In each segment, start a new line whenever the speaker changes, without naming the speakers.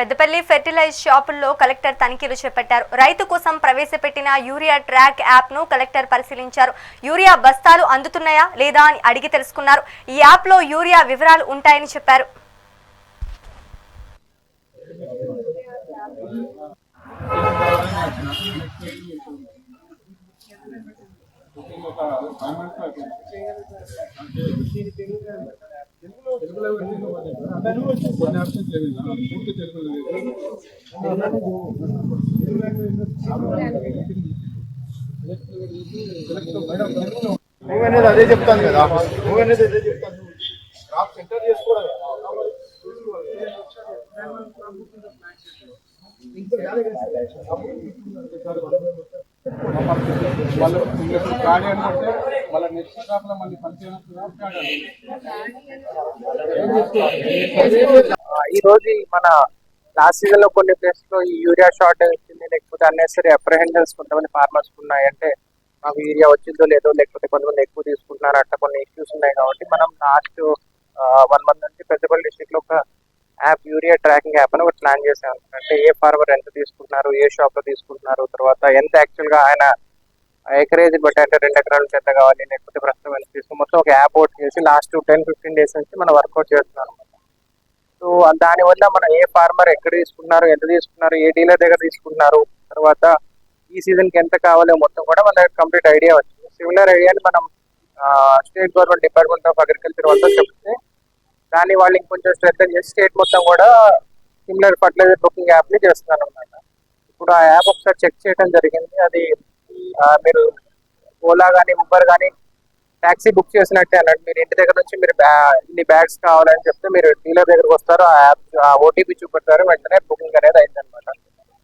Peddapalli fertilise షాపుల్లో collector తనిఖీలు చేపట్టారు. రైతు కోసం ప్రవేశపెట్టిన యూరియా ట్రాక్ యాప్ను కలెక్టర్ పరిశీలించారు. యూరియా బస్తాలు అందుతున్నాయా లేదా అని అడిగి తెలుసుకున్నారు. ఈ యాప్లో యూరియా వివరాలు ఉంటాయని చెప్పారు.
మూవ్ అనేది అదే చెప్తాను కదా. మూవ్ అనేది అదే చెప్తాను. క్రాప్ సెంటర్ చేసుకోవడం
వాళ్ళు ఇప్పుడు గాడి అనుకుంటే వాళ్ళ నెక్స్ట్ క్రాప్లో మళ్ళీ పనిచేయనప్పుడు
మన లాస్ట్ సీజన్లో కొన్ని ప్లేస్లో ఈ యూరియా షార్టేజ్ వచ్చింది లేకపోతే అన్నెసరీ అప్రహెండల్స్ కొంతమంది ఫార్మర్స్ ఉన్నాయంటే మాకు యూరియా వచ్చిందో లేదో లేకపోతే కొంతమంది ఎక్కువ తీసుకుంటున్నారు అట్లా కొన్ని ఇష్యూస్ ఉన్నాయి కాబట్టి మనం లాస్ట్ వన్ మంత్ నుంచి పెద్దపల్లి డిస్టిక్లో ఒక యాప్ యూరియా ట్రాకింగ్ యాప్ అని ఒకటి ప్లాన్ చేసాం అంటే ఏ ఫార్మర్ ఎంత తీసుకుంటున్నారు ఏ షాప్లో తీసుకుంటున్నారు తర్వాత ఎంత యాక్చువల్గా ఆయన ఎకరేజ్ బట్టి అంటే రెండు ఎకరాల నుంచి ఎంత కావాలి లేకపోతే ప్రస్తుతం ఎంత తీసుకుని మొత్తం ఒక యాప్ అవుట్ చేసి లాస్ట్ టెన్ ఫిఫ్టీన్ డేస్ నుంచి మనం వర్కౌట్ చేస్తున్నాం సో దానివల్ల మనం ఏ ఫార్మర్ ఎక్కడ తీసుకున్నారు ఎంత తీసుకున్నారు ఏ డీలర్ దగ్గర తీసుకున్నారు తర్వాత ఈ సీజన్కి ఎంత కావాలో మొత్తం కూడా మన కంప్లీట్ ఐడియా వచ్చింది. సిమిలర్ ఐడియాని మనం state government department of agriculture వాళ్ళతో చెప్తే దాన్ని వాళ్ళు ఇంకొంచెం శ్రద్ధ చేసి స్టేట్ మొత్తం కూడా సిమిలర్ ఫర్టిలైజర్ బుకింగ్ యాప్ని చేస్తున్నారు అనమాట ఇప్పుడు ఆ యాప్ ఒకసారి చెక్ చేయడం జరిగింది. అది మీరు ఓలా కానీ ఉబర్ కానీ ట్యాక్సీ బుక్ చేసినట్టే అన్నట్టు. మీరు ఇంటి దగ్గర నుంచి మీరు బ్యా- ఇన్ని బ్యాగ్స్ కావాలని చెప్తే మీరు డీలర్ దగ్గరకు వస్తారు. ఆ యాప్ ఆ ఓటీపీ చూపెడతారు. వెంటనే బుకింగ్ అనేది అయింది అనమాట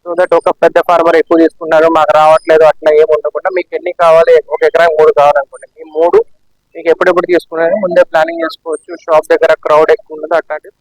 సో దట్ ఒక పెద్ద ఫార్మర్ ఎక్కువ తీసుకున్నారు. మాకు రావట్లేదు అట్లా ఏమి ఉండకుండా మీకు ఎన్ని కావాలి? ఒక ఎకరా మూడు కావాలనుకోండి. మీకు ఎప్పుడెప్పుడు తీసుకున్నారని ముందే ప్లానింగ్ చేసుకోవచ్చు. షాప్ దగ్గర క్రౌడ్ ఎక్కువ ఉండదు అట్లాంటివి